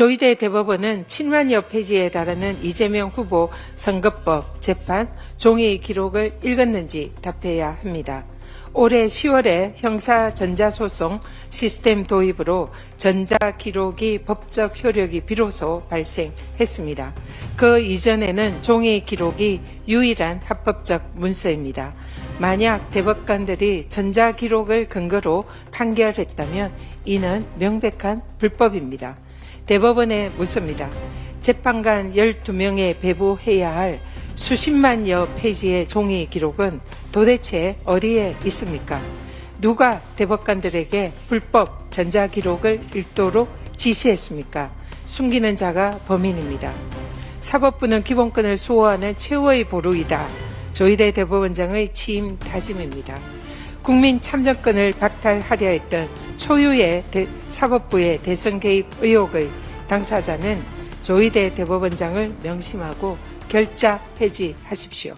조희대 대법원은 친만여 폐지에 달하는 이재명 후보 선거법 재판 종이 기록을 읽었는지 답해야 합니다. 올해 10월에 형사 전자소송 시스템 도입으로 전자기록이 법적 효력이 비로소 발생했습니다. 그 이전에는 종이 기록이 유일한 합법적 문서입니다. 만약 대법관들이 전자기록을 근거로 판결했다면 이는 명백한 불법입니다. 대법원에 묻습니다. 재판관 12명에 배부해야 할 수십만여 페이지의 종이 기록은 도대체 어디에 있습니까? 누가 대법관들에게 불법 전자기록을 읽도록 지시했습니까? 숨기는 자가 범인입니다. 사법부는 기본권을 수호하는 최후의 보루이다. 조희대 대법원장의 취임 다짐입니다. 국민 참정권을 박탈하려 했던 초유의 대- 사법부의 대선 개입 의혹의 당사자는 조희대 대법원장을 명심하고 결자 폐지하십시오.